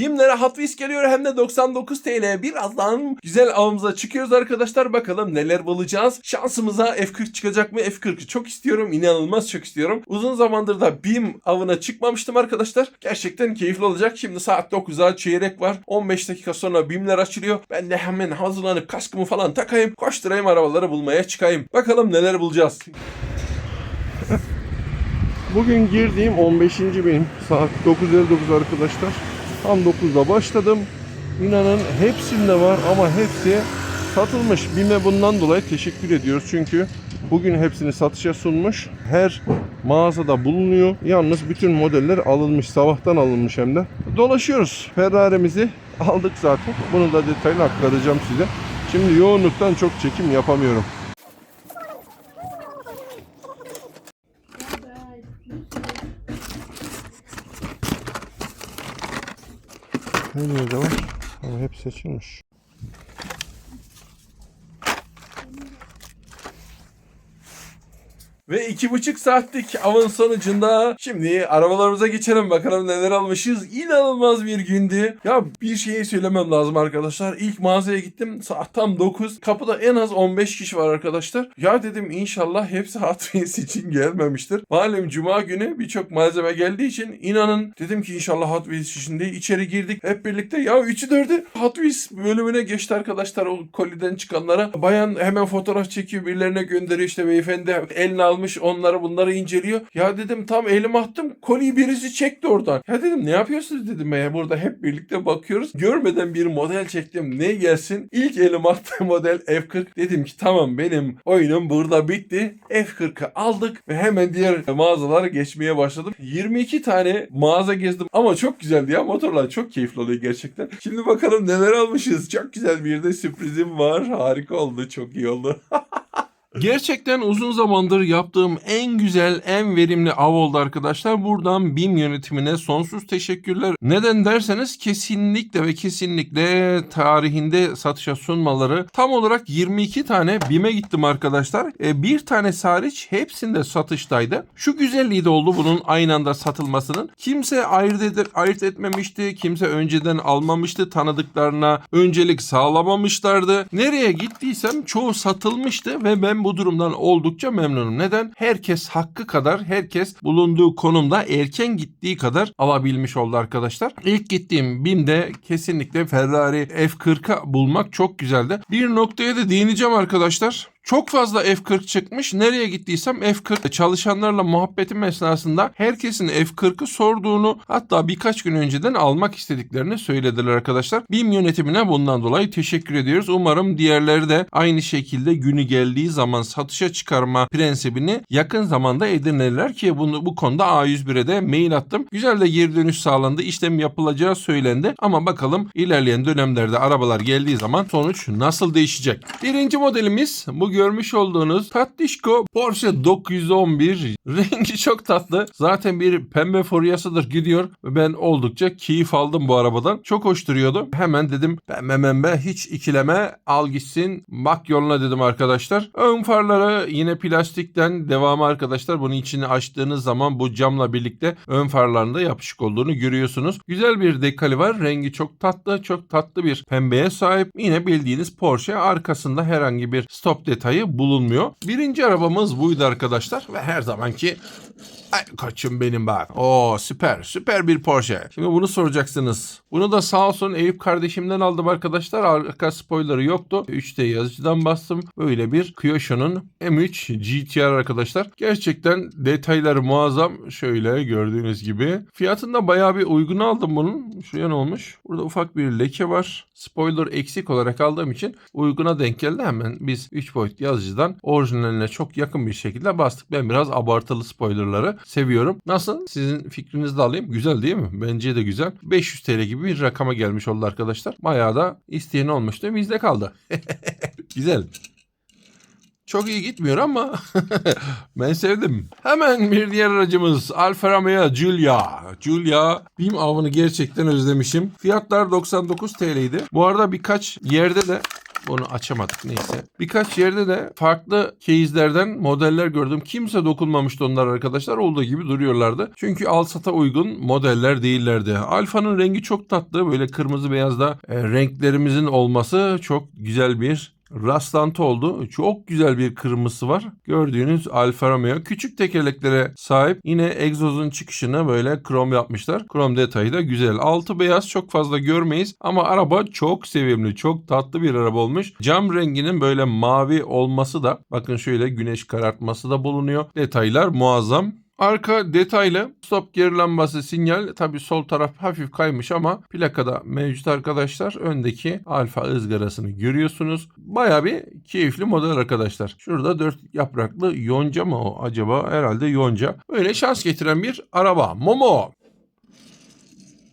BİM'lere Hot Wheels geliyor hem de 99 TL. Birazdan güzel avımıza çıkıyoruz arkadaşlar. Bakalım neler bulacağız. Şansımıza F40 çıkacak mı? F40'ı çok istiyorum. İnanılmaz çok istiyorum. Uzun zamandır da BİM avına çıkmamıştım arkadaşlar. Gerçekten keyifli olacak. Şimdi saat 9'a çeyrek var. 15 dakika sonra BİM'ler açılıyor. Ben de hemen hazırlanıp kaskımı falan takayım. Koşturayım arabaları bulmaya çıkayım. Bakalım neler bulacağız. Bugün girdiğim 15. benim. Saat 9.59 arkadaşlar. Tam 9'da başladım. İnanın hepsinde var ama hepsi satılmış. BİM'e bundan dolayı teşekkür ediyoruz. Çünkü bugün hepsini satışa sunmuş. Her mağazada bulunuyor. Yalnız bütün modeller alınmış. Sabahtan alınmış hem de. Dolaşıyoruz. Ferrari'mizi aldık zaten. Bunu da detaylı aktaracağım size. Şimdi yoğunluktan çok çekim yapamıyorum. Yerde var ama hep seçilmiş. Ve iki buçuk saatlik avın sonucunda şimdi arabalarımıza geçelim bakalım neler almışız. İnanılmaz bir gündü. Ya bir şeyi söylemem lazım arkadaşlar. İlk mağazaya gittim saat tam 9. Kapıda en az 15 kişi var arkadaşlar. Ya dedim inşallah hepsi Hot Wheels için gelmemiştir. Malum cuma günü birçok malzeme geldiği için inanın dedim ki inşallah Hot Wheels için değil. İçeri girdik hep birlikte. Ya 3'ü 4'ü Hot Wheels bölümüne geçti arkadaşlar o koliden çıkanlara. Bayan hemen fotoğraf çekiyor birilerine gönderiyor işte beyefendi eline almış onları bunları inceliyor. Ya dedim tam elim attım koliyi birisi çekti oradan. Ya dedim ne yapıyorsunuz dedim ya burada hep birlikte bakıyoruz. Görmeden bir model çektim ne gelsin. İlk elim attığım model F40 dedim ki tamam benim oyunum burada bitti. F40'ı aldık ve hemen diğer mağazalara geçmeye başladım. 22 tane mağaza gezdim ama çok güzeldi ya motorlar çok keyifli oluyor gerçekten. Şimdi bakalım neler almışız. Çok güzel bir de sürprizim var. Harika oldu çok iyi oldu. Gerçekten uzun zamandır yaptığım en güzel, en verimli av oldu arkadaşlar. Buradan BİM yönetimine sonsuz teşekkürler. Neden derseniz kesinlikle ve kesinlikle tarihinde satışa sunmaları tam olarak 22 tane BİM'e gittim arkadaşlar. E, bir tane hariç hepsinde satıştaydı. Şu güzelliği de oldu bunun aynı anda satılmasının. Kimse ayırt, ed- ayırt etmemişti. Kimse önceden almamıştı. Tanıdıklarına öncelik sağlamamışlardı. Nereye gittiysem çoğu satılmıştı ve ben bu durumdan oldukça memnunum. Neden? Herkes hakkı kadar, herkes bulunduğu konumda erken gittiği kadar alabilmiş oldu arkadaşlar. İlk gittiğim BİM'de kesinlikle Ferrari F40'a bulmak çok güzeldi. Bir noktaya da değineceğim arkadaşlar. Çok fazla F40 çıkmış. Nereye gittiysem F40 çalışanlarla muhabbetim esnasında herkesin F40'ı sorduğunu hatta birkaç gün önceden almak istediklerini söylediler arkadaşlar. BİM yönetimine bundan dolayı teşekkür ediyoruz. Umarım diğerleri de aynı şekilde günü geldiği zaman satışa çıkarma prensibini yakın zamanda edinirler ki bunu bu konuda A101'e de mail attım. Güzel de geri dönüş sağlandı. İşlem yapılacağı söylendi. Ama bakalım ilerleyen dönemlerde arabalar geldiği zaman sonuç nasıl değişecek? Birinci modelimiz bu görmüş olduğunuz tatlışko Porsche 911. Rengi çok tatlı. Zaten bir pembe furyasıdır gidiyor. Ben oldukça keyif aldım bu arabadan. Çok hoş duruyordu. Hemen dedim pembe membe hiç ikileme al gitsin. Bak yoluna dedim arkadaşlar. Ön farları yine plastikten devamı arkadaşlar. Bunun içini açtığınız zaman bu camla birlikte ön farlarında yapışık olduğunu görüyorsunuz. Güzel bir dekali var. Rengi çok tatlı. Çok tatlı bir pembeye sahip. Yine bildiğiniz Porsche. Arkasında herhangi bir stop detayı bulunmuyor. Birinci arabamız buydu arkadaşlar. Ve her zamanki Ay koçum benim bak. Oo süper süper bir Porsche. Şimdi bunu soracaksınız. Bunu da sağ olsun Eyüp kardeşimden aldım arkadaşlar. Arka spoilerı yoktu. 3D yazıcıdan bastım. Böyle bir Kyosho'nun M3 GTR arkadaşlar. Gerçekten detayları muazzam. Şöyle gördüğünüz gibi. Fiyatında bayağı bir uygun aldım bunun. Şuraya ne olmuş? Burada ufak bir leke var. Spoiler eksik olarak aldığım için uyguna denk geldi. Hemen biz 3 boyut yazıcıdan orijinaline çok yakın bir şekilde bastık. Ben biraz abartılı spoilerları seviyorum. Nasıl? Sizin fikrinizi de alayım. Güzel değil mi? Bence de güzel. 500 TL gibi bir rakama gelmiş oldu arkadaşlar. Bayağı da isteyen olmuştu. Bizde kaldı. güzel. Çok iyi gitmiyor ama ben sevdim. Hemen bir diğer aracımız Alfa Romeo Giulia. Giulia BİM avını gerçekten özlemişim. Fiyatlar 99 TL'ydi. Bu arada birkaç yerde de Bunu açamadık neyse. Birkaç yerde de farklı case'lerden modeller gördüm. Kimse dokunmamıştı onlar arkadaşlar. Olduğu gibi duruyorlardı. Çünkü al sata uygun modeller değillerdi. Alfa'nın rengi çok tatlı. Böyle kırmızı beyazda e, renklerimizin olması çok güzel bir rastlantı oldu. Çok güzel bir kırmızısı var. Gördüğünüz Alfa Romeo küçük tekerleklere sahip. Yine egzozun çıkışına böyle krom yapmışlar. Krom detayı da güzel. Altı beyaz çok fazla görmeyiz ama araba çok sevimli, çok tatlı bir araba olmuş. Cam renginin böyle mavi olması da bakın şöyle güneş karartması da bulunuyor. Detaylar muazzam. Arka detaylı stop geri lambası sinyal tabi sol taraf hafif kaymış ama plakada mevcut arkadaşlar. Öndeki alfa ızgarasını görüyorsunuz. Baya bir keyifli model arkadaşlar. Şurada dört yapraklı yonca mı o acaba? Herhalde yonca. Böyle şans getiren bir araba. Momo.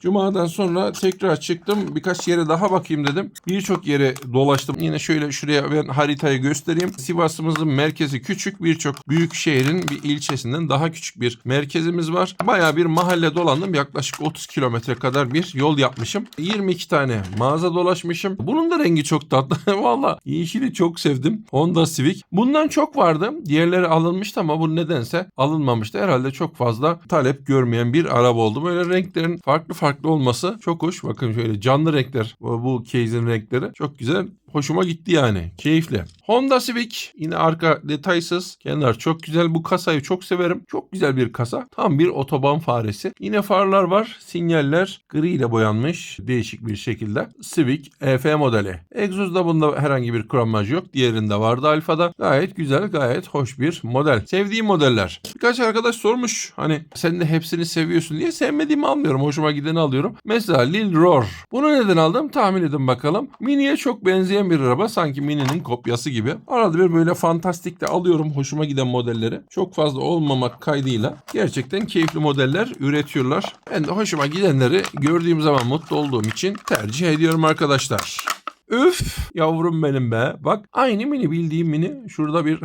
Cuma'dan sonra tekrar çıktım. Birkaç yere daha bakayım dedim. Birçok yere dolaştım. Yine şöyle şuraya ben haritayı göstereyim. Sivas'ımızın merkezi küçük. Birçok büyük şehrin bir ilçesinden daha küçük bir merkezimiz var. Baya bir mahalle dolandım. Yaklaşık 30 kilometre kadar bir yol yapmışım. 22 tane mağaza dolaşmışım. Bunun da rengi çok tatlı. Valla yeşili çok sevdim. Honda Civic. Bundan çok vardı. Diğerleri alınmıştı ama bu nedense alınmamıştı. Herhalde çok fazla talep görmeyen bir araba oldu. Böyle renklerin farklı farklı olması çok hoş. Bakın şöyle canlı renkler. Bu case'in renkleri çok güzel. Hoşuma gitti yani. Keyifli. Honda Civic yine arka detaysız. Kenar çok güzel. Bu kasayı çok severim. Çok güzel bir kasa. Tam bir otoban faresi. Yine farlar var. Sinyaller gri ile boyanmış. Değişik bir şekilde. Civic EF modeli. Egzozda bunda herhangi bir kromaj yok. Diğerinde vardı Alfa'da. Gayet güzel, gayet hoş bir model. Sevdiğim modeller. Birkaç arkadaş sormuş. Hani sen de hepsini seviyorsun diye. Sevmediğimi almıyorum. Hoşuma gideni alıyorum. Mesela Lil Roar. Bunu neden aldım? Tahmin edin bakalım. Mini'ye çok benzeyen bir araba. Sanki Mini'nin kopyası gibi. Arada bir böyle fantastik de alıyorum hoşuma giden modelleri. Çok fazla olmamak kaydıyla. Gerçekten keyifli modeller üretiyorlar. Ben de hoşuma gidenleri gördüğüm zaman mutlu olduğum için tercih ediyorum arkadaşlar. Üf yavrum benim be. Bak aynı mini bildiğim mini. Şurada bir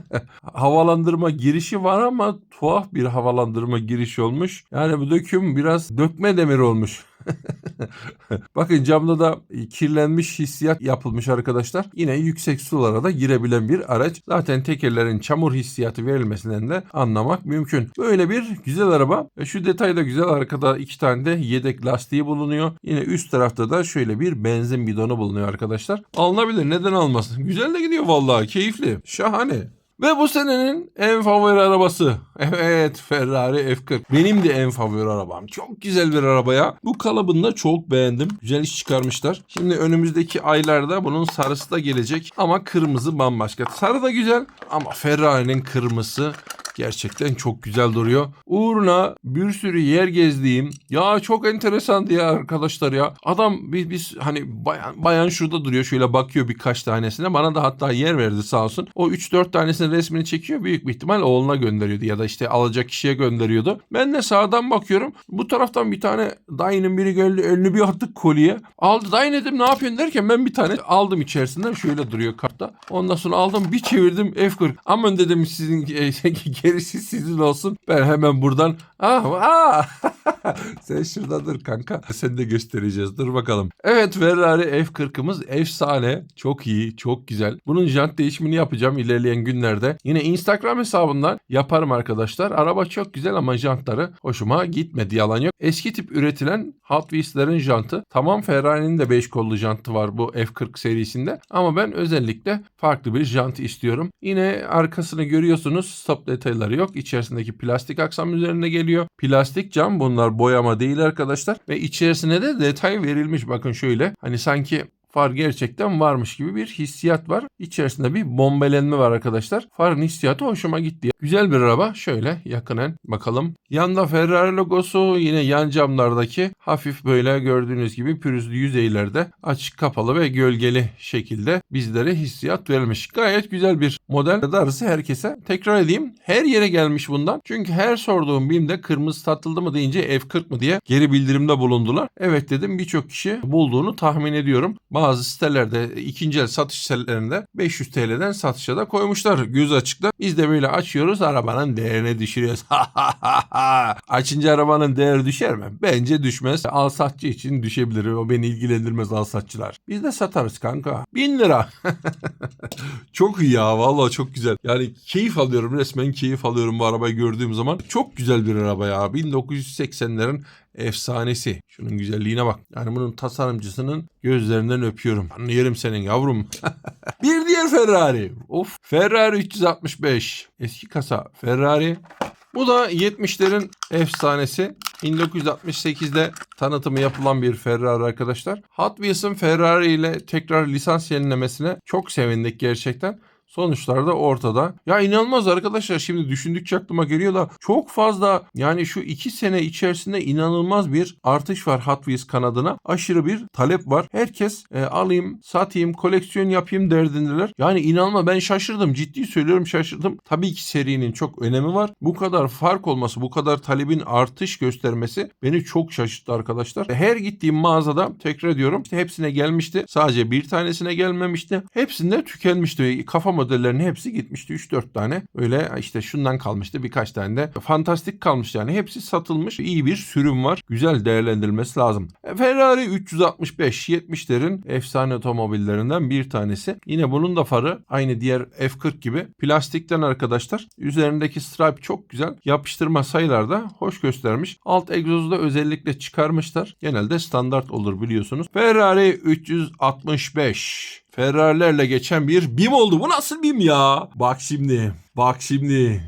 havalandırma girişi var ama tuhaf bir havalandırma girişi olmuş. Yani bu döküm biraz dökme demir olmuş. Bakın camda da kirlenmiş hissiyat yapılmış arkadaşlar. Yine yüksek sulara da girebilen bir araç. Zaten tekerlerin çamur hissiyatı verilmesinden de anlamak mümkün. Böyle bir güzel araba. E, Şu detay da güzel. Arkada iki tane de yedek lastiği bulunuyor. Yine üst tarafta da şöyle bir benzin bidonu bulunuyor arkadaşlar. Alınabilir. Neden almasın? Güzel de gidiyor vallahi. Keyifli. Şahane. Ve bu senenin en favori arabası. Evet Ferrari F40. Benim de en favori arabam. Çok güzel bir araba ya. Bu kalıbını da çok beğendim. Güzel iş çıkarmışlar. Şimdi önümüzdeki aylarda bunun sarısı da gelecek. Ama kırmızı bambaşka. Sarı da güzel ama Ferrari'nin kırmızısı Gerçekten çok güzel duruyor. Uğruna bir sürü yer gezdiğim ya çok enteresan ya arkadaşlar ya. Adam biz, biz hani bayan, bayan şurada duruyor şöyle bakıyor birkaç tanesine. Bana da hatta yer verdi sağ olsun. O 3-4 tanesinin resmini çekiyor. Büyük bir ihtimal oğluna gönderiyordu ya da işte alacak kişiye gönderiyordu. Ben de sağdan bakıyorum. Bu taraftan bir tane dayının biri geldi elini bir attık kolye. Aldı dayı dedim ne yapıyorsun derken ben bir tane aldım içerisinden şöyle duruyor kartta. Ondan sonra aldım bir çevirdim F40. Aman dedim sizin gerisi sizin olsun. Ben hemen buradan ah, ah. sen şurada dur kanka. Sen de göstereceğiz. Dur bakalım. Evet Ferrari F40'ımız efsane. Çok iyi. Çok güzel. Bunun jant değişimini yapacağım ilerleyen günlerde. Yine Instagram hesabından yaparım arkadaşlar. Araba çok güzel ama jantları hoşuma gitmedi. Yalan yok. Eski tip üretilen Hot Wheels'lerin jantı. Tamam Ferrari'nin de 5 kollu jantı var bu F40 serisinde. Ama ben özellikle farklı bir jant istiyorum. Yine arkasını görüyorsunuz. Stop detayları yok. İçerisindeki plastik aksam üzerine geliyor. Plastik cam bunlar boyama değil arkadaşlar. Ve içerisine de detay verilmiş. Bakın şöyle. Hani sanki far gerçekten varmış gibi bir hissiyat var. İçerisinde bir bombelenme var arkadaşlar. Farın hissiyatı hoşuma gitti. Güzel bir araba. Şöyle yakinen bakalım. Yanda Ferrari logosu yine yan camlardaki hafif böyle gördüğünüz gibi pürüzlü yüzeylerde açık kapalı ve gölgeli şekilde bizlere hissiyat verilmiş. Gayet güzel bir model. Darısı herkese. Tekrar edeyim. Her yere gelmiş bundan. Çünkü her sorduğum BİM'de kırmızı satıldı mı deyince F40 mı diye geri bildirimde bulundular. Evet dedim birçok kişi bulduğunu tahmin ediyorum. bazı sitelerde ikinci el satış sitelerinde 500 TL'den satışa da koymuşlar göz açıkta. Biz de böyle açıyoruz arabanın değerini düşürüyoruz. Açınca arabanın değeri düşer mi? Bence düşmez. Alsatçı için düşebilir. O beni ilgilendirmez alsatçılar. Biz de satarız kanka. 1000 lira. çok iyi ya vallahi çok güzel. Yani keyif alıyorum resmen keyif alıyorum bu arabayı gördüğüm zaman. Çok güzel bir araba ya. 1980'lerin efsanesi. Şunun güzelliğine bak. Yani bunun tasarımcısının gözlerinden öpüyorum. Yerim senin yavrum. bir diğer Ferrari. Of Ferrari 365. Eski kasa Ferrari. Bu da 70'lerin efsanesi. 1968'de tanıtımı yapılan bir Ferrari arkadaşlar. Hot Wheels'ın Ferrari ile tekrar lisans yenilemesine çok sevindik gerçekten. Sonuçlar da ortada. Ya inanılmaz arkadaşlar şimdi düşündükçe aklıma geliyor da çok fazla yani şu iki sene içerisinde inanılmaz bir artış var Hot Wheels kanadına. Aşırı bir talep var. Herkes e, alayım, satayım, koleksiyon yapayım derdindeler. Yani inanılmaz ben şaşırdım. Ciddi söylüyorum şaşırdım. Tabii ki serinin çok önemi var. Bu kadar fark olması, bu kadar talebin artış göstermesi beni çok şaşırttı arkadaşlar. Her gittiğim mağazada tekrar ediyorum işte hepsine gelmişti. Sadece bir tanesine gelmemişti. Hepsinde tükenmişti. Kafa modellerinin hepsi gitmişti. 3-4 tane. Öyle işte şundan kalmıştı. Birkaç tane de fantastik kalmış yani. Hepsi satılmış. İyi bir sürüm var. Güzel değerlendirilmesi lazım. E, Ferrari 365 70'lerin efsane otomobillerinden bir tanesi. Yine bunun da farı aynı diğer F40 gibi plastikten arkadaşlar. Üzerindeki stripe çok güzel. Yapıştırma sayılar da hoş göstermiş. Alt egzozu da özellikle çıkarmışlar. Genelde standart olur biliyorsunuz. Ferrari 365. Ferrari'lerle geçen bir BİM oldu. Bu nasıl BİM ya? Bak şimdi. Bak şimdi.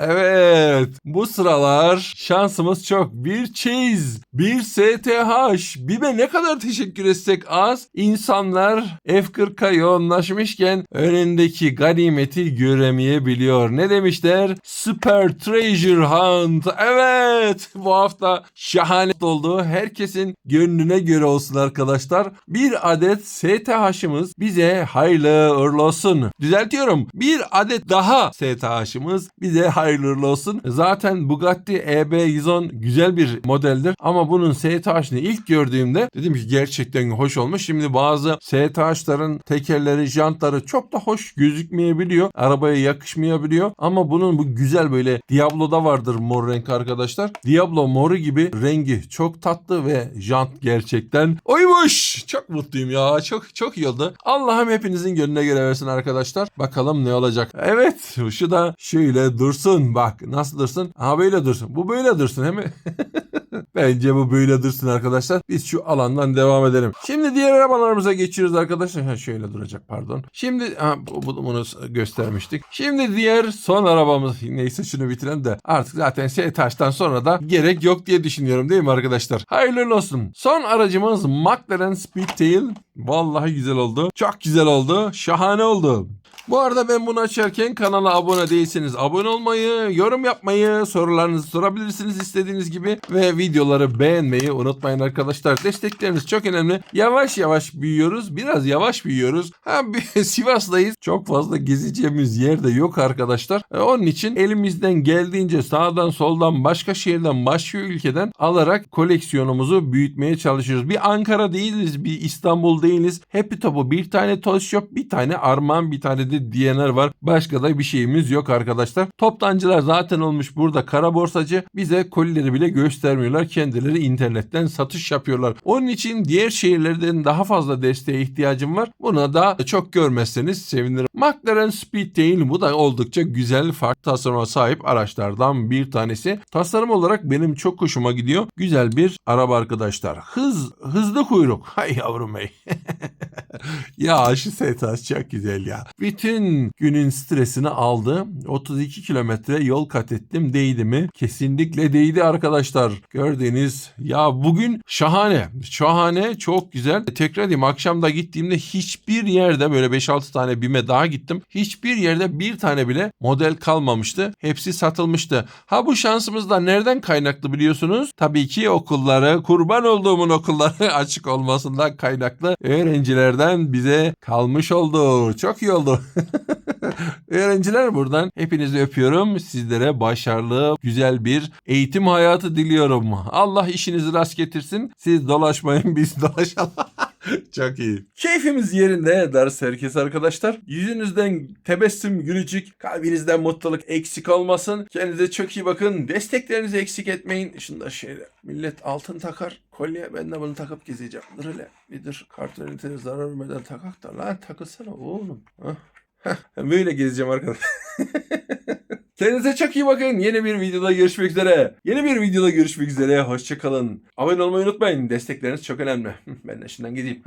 Evet. Bu sıralar şansımız çok. Bir çeyiz, bir STH. BİM'e ne kadar teşekkür etsek az. İnsanlar F40'a yoğunlaşmışken önündeki ganimeti göremeyebiliyor. Ne demişler? Super Treasure Hunt. Evet. Bu hafta şahane oldu. Herkesin gönlüne göre olsun arkadaşlar. Bir adet STH'ımız bize hayırlı uğurlu olsun. Düzeltiyorum. Bir adet daha STH'ımız bize hayırlı uğurlu olsun. Zaten Bugatti EB110 güzel bir modeldir. Ama bunun STH'ını ilk gördüğümde dedim ki gerçekten hoş olmuş. Şimdi bazı STH'ların tekerleri, jantları çok da hoş gözükmeyebiliyor. Arabaya yakışmayabiliyor. Ama bunun bu güzel böyle Diablo'da vardır mor renk arkadaşlar. Diablo moru gibi rengi çok tatlı ve jant gerçekten oymuş. Çok mutluyum ya. Çok çok iyi oldu. Allah'ım hepinizin gönlüne göre versin arkadaşlar. Bakalım ne olacak. Evet şu da şöyle dursun. Bak nasıl dursun? Ha böyle dursun. Bu böyle dursun mi? Bence bu böyle dursun arkadaşlar. Biz şu alandan devam edelim. Şimdi diğer arabalarımıza geçiyoruz arkadaşlar. Ha, şöyle duracak pardon. Şimdi ha, bu- bu- bunu göstermiştik. Şimdi diğer son arabamız. Neyse şunu bitirelim de artık zaten STH'tan sonra da gerek yok diye düşünüyorum değil mi arkadaşlar? Hayırlı olsun. Son aracımız McLaren Speedtail. Vallahi güzel oldu. Çok güzel oldu. Şahane oldu. Bu arada ben bunu açarken kanala abone değilseniz abone olmayı, yorum yapmayı, sorularınızı sorabilirsiniz istediğiniz gibi ve videoları beğenmeyi unutmayın arkadaşlar. Destekleriniz çok önemli. Yavaş yavaş büyüyoruz. Biraz yavaş büyüyoruz. Ha Sivas'tayız. Çok fazla gezeceğimiz yer de yok arkadaşlar. E, Onun için elimizden geldiğince sağdan soldan başka şehirden başka ülkeden alarak koleksiyonumuzu büyütmeye çalışıyoruz. Bir Ankara değiliz, bir İstanbul değiliz. Happy Top'u bir tane Toy Shop, bir tane Armağan, bir tane de DNR var. Başka da bir şeyimiz yok arkadaşlar. Toptancılar zaten olmuş burada kara borsacı. Bize kolileri bile göstermiyorlar. Kendileri internetten satış yapıyorlar. Onun için diğer şehirlerden daha fazla desteğe ihtiyacım var. Buna da çok görmezseniz sevinirim. McLaren Speedtail bu da oldukça güzel farklı tasarıma sahip araçlardan bir tanesi. Tasarım olarak benim çok hoşuma gidiyor. Güzel bir araba arkadaşlar. Hız, hızlı kuyruk. Hay yavrum hey. ya şu STH çok güzel ya. Bütün günün stresini aldı. 32 kilometre yol kat ettim. Değdi mi? Kesinlikle değdi arkadaşlar. Gördüğünüz ya bugün şahane. Şahane çok güzel. Tekrar edeyim akşamda gittiğimde hiçbir yerde böyle 5-6 tane bime daha gittim. Hiçbir yerde bir tane bile model kalmamıştı. Hepsi satılmıştı. Ha bu şansımız da nereden kaynaklı biliyorsunuz? Tabii ki okulları, kurban olduğumun okulları açık olmasından kaynaklı öğrencilerden bize kalmış oldu. Çok iyi oldu. Öğrenciler buradan hepinizi öpüyorum. Sizlere başarılı, güzel bir eğitim hayatı diliyorum. Allah işinizi rast getirsin. Siz dolaşmayın biz dolaşalım. Çok iyi. Keyfimiz yerinde ders herkes arkadaşlar. Yüzünüzden tebessüm gülücük, kalbinizden mutluluk eksik olmasın. Kendinize çok iyi bakın. Desteklerinizi eksik etmeyin. Şunda şeyle millet altın takar. Kolye ben de bunu takıp gezeceğim. Dur hele. Bir dur kartonite zarar vermeden takak da lan takılsana oğlum. Hah. Böyle gezeceğim arkadaşlar. Kendinize çok iyi bakın. Yeni bir videoda görüşmek üzere. Yeni bir videoda görüşmek üzere. Hoşçakalın. Abone olmayı unutmayın. Destekleriniz çok önemli. Ben de şimdiden gideyim.